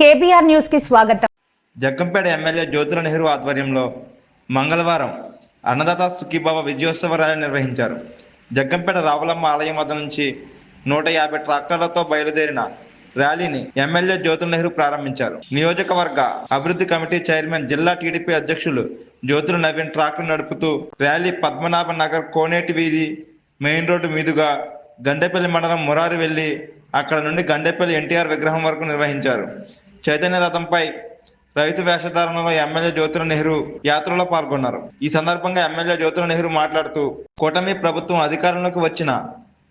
KBR న్యూస్కి స్వాగతం. Jaggampeta MLA Jyothula Nehru ఆధ్వర్యంలో మంగళవారం అన్నదాత సుఖీబాబా విజయోత్సవ ర్యాలీ నిర్వహించారు. జగ్గంపేట రావులమ్మ ఆలయం వద్ద నుంచి నూట యాభై ట్రాక్టర్లతో బయలుదేరిన ర్యాలీని ఎమ్మెల్యే జ్యోతుల నెహ్రూ ప్రారంభించారు. నియోజకవర్గ అభివృద్ధి కమిటీ చైర్మన్ జిల్లా టీడీపీ అధ్యక్షులు జ్యోతుల నవీన్ ట్రాక్టర్ నడుపుతూ ర్యాలీ పద్మనాభ నగర్ కోనేటి వీధి మెయిన్ రోడ్డు మీదుగా గండేపల్లి మండలం మురారి వెళ్ళి అక్కడ నుండి గండేపల్లి ఎన్టీఆర్ విగ్రహం వరకు నిర్వహించారు. చైతన్య రథంపై రైతు వేషధారణలో ఎమ్మెల్యే జ్యోతుల నెహ్రూ యాత్రలో పాల్గొన్నారు. ఈ సందర్భంగా ఎమ్మెల్యే జ్యోతుల నెహ్రూ మాట్లాడుతూ కూటమి ప్రభుత్వం అధికారంలోకి వచ్చిన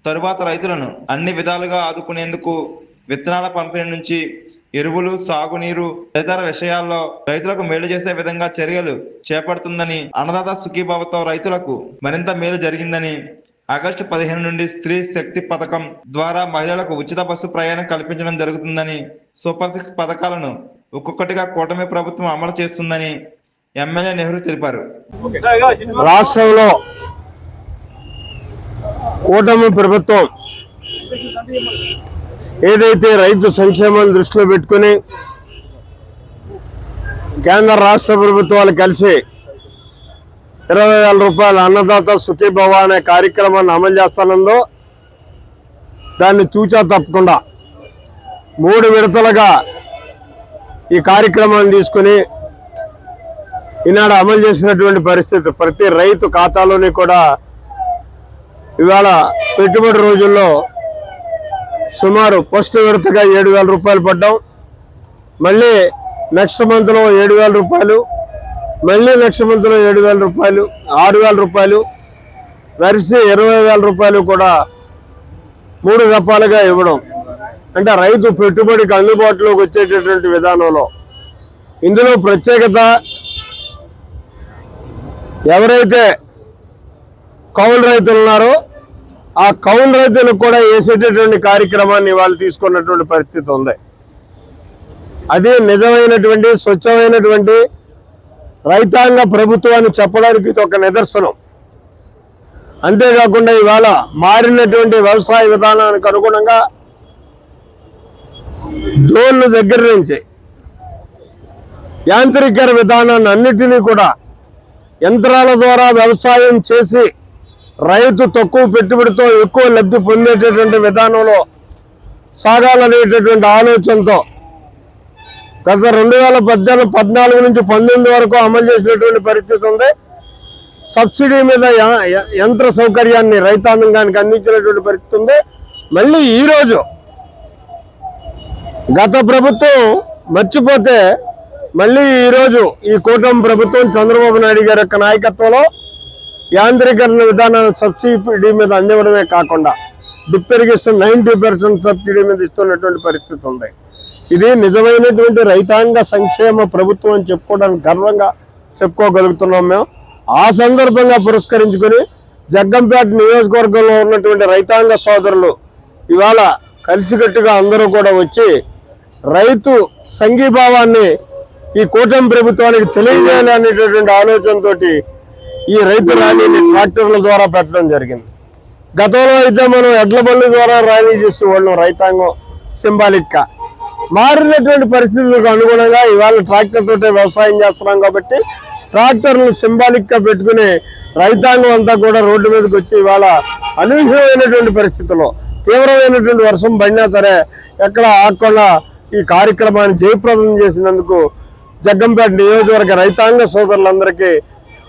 తరువాత రైతులను అన్ని విధాలుగా ఆదుకునేందుకు విత్తనాల పంపిణీ నుంచి ఎరువులు సాగునీరు తదితర విషయాల్లో రైతులకు మేలు చేసే విధంగా చర్యలు చేపడుతుందని అన్నదాత సుఖీభావతో రైతులకు మరింత మేలు జరిగిందని ఆగస్టు పదిహేను నుండి స్త్రీ శక్తి పథకం ద్వారా మహిళలకు ఉచిత బస్సు ప్రయాణం కల్పించడం జరుగుతుందని సూపర్ సిక్స్ పథకాలను ఒక్కొక్కటిగా కూటమి ప్రభుత్వం అమలు చేస్తుందని ఎమ్మెల్యే నెహ్రూ తెలిపారు. రాష్ట్రంలో కూటమి ప్రభుత్వం ఏదైతే రైతు సంక్షేమాన్ని దృష్టిలో పెట్టుకుని కేంద్ర రాష్ట్ర ప్రభుత్వాలు కలిసి ఇరవై వేల రూపాయల అన్నదాత సుఖీభవ అనే కార్యక్రమాన్ని అమలు చేస్తానందో దాన్ని తూచా తప్పకుండా మూడు విడతలుగా ఈ కార్యక్రమాన్ని తీసుకుని ఈనాడు అమలు చేసినటువంటి పరిస్థితి. ప్రతి రైతు ఖాతాలోని కూడా ఇవాళ పెట్టుబడి రోజుల్లో సుమారు ఫస్ట్ విడతగా ఏడు వేల రూపాయలు పడ్డాం. మళ్ళీ నెక్స్ట్ మంత్లో ఏడు వేల రూపాయలు మళ్ళీ లక్ష మందిలో ఏడు వేల రూపాయలు ఆరు వేల రూపాయలు వరిసి ఇరవై వేల రూపాయలు కూడా మూడు రపాలుగా ఇవ్వడం. అంటే రైతు పెట్టుబడికి అందుబాటులోకి వచ్చేటటువంటి విధానంలో ఇందులో ప్రత్యేకత ఎవరైతే కౌలు రైతులు ఉన్నారో ఆ కౌలు రైతులకు కూడా వేసేటటువంటి కార్యక్రమాన్ని వాళ్ళు తీసుకున్నటువంటి పరిస్థితి ఉంది. అది నిజమైనటువంటి స్వచ్ఛమైనటువంటి రైతాంగ ప్రభుత్వాన్ని చెప్పడానికి ఇది ఒక నిదర్శనం. అంతేకాకుండా ఇవాళ మారినటువంటి వ్యవసాయ విధానానికి అనుగుణంగా డ్రోన్లు దగ్గర నుంచి యాంత్రికర విధానాన్ని అన్నిటినీ కూడా యంత్రాల ద్వారా వ్యవసాయం చేసి రైతు తక్కువ పెట్టుబడితో ఎక్కువ లబ్ధి పొందేటటువంటి విధానంలో సాగాలనేటటువంటి ఆలోచనతో గత రెండు వేల పద్నాలుగు పద్నాలుగు నుంచి పంతొమ్మిది వరకు అమలు చేసినటువంటి పరిస్థితి ఉంది. సబ్సిడీ మీద యంత్ర సౌకర్యాన్ని రైతాంగానికి అందించినటువంటి పరిస్థితి ఉంది. మళ్ళీ ఈరోజు గత ప్రభుత్వం మర్చిపోతే మళ్ళీ ఈరోజు ఈ కూటమి ప్రభుత్వం చంద్రబాబు నాయుడు గారి యొక్క నాయకత్వంలో యాంత్రీకరణ విధానాన్ని సబ్సిడీ మీద అందివ్వడమే కాకుండా drip irrigation ninety percent subsidy మీద ఇస్తున్నటువంటి పరిస్థితి ఉంది. ఇది నిజమైనటువంటి రైతాంగ సంక్షేమ ప్రభుత్వం అని చెప్పుకోవడానికి గర్వంగా చెప్పుకోగలుగుతున్నాం మేము. ఆ సందర్భంగా పురస్కరించుకొని జగ్గంపేట నియోజకవర్గంలో ఉన్నటువంటి రైతాంగ సోదరులు ఇవాళ కలిసికట్టుగా అందరూ కూడా వచ్చి రైతు సంఘీభావాన్ని ఈ కూటమి ప్రభుత్వానికి తెలియజేయాలి అనేటటువంటి ఆలోచనతో ఈ రైతు ర్యాలీని ట్రాక్టర్ల ద్వారా పెట్టడం జరిగింది. గతంలో అయితే మనం ఎడ్ల బండ్ల ద్వారా ర్యాలీ చేసేవాళ్ళం రైతాంగం సింబాలిక్గా. మారినటువంటి పరిస్థితులకు అనుగుణంగా ఇవాళ ట్రాక్టర్ తోటే వ్యవసాయం చేస్తున్నాం కాబట్టి ట్రాక్టర్లు సింబాలిక్గా పెట్టుకుని రైతాంగం అంతా కూడా రోడ్డు మీదకి వచ్చి ఇవాళ అనూహ్యమైనటువంటి పరిస్థితుల్లో తీవ్రమైనటువంటి వర్షం పడినా సరే ఎక్కడ ఆకుండా ఈ కార్యక్రమాన్ని జయప్రదం చేసినందుకు జగ్గంపేట నియోజకవర్గ రైతాంగ సోదరులందరికీ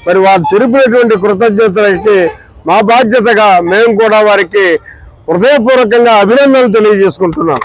మరి వారు తెలిపినటువంటి కృతజ్ఞతలకి మా బాధ్యతగా మేము కూడా వారికి హృదయపూర్వకంగా అభినందనలు తెలియజేసుకుంటున్నాం.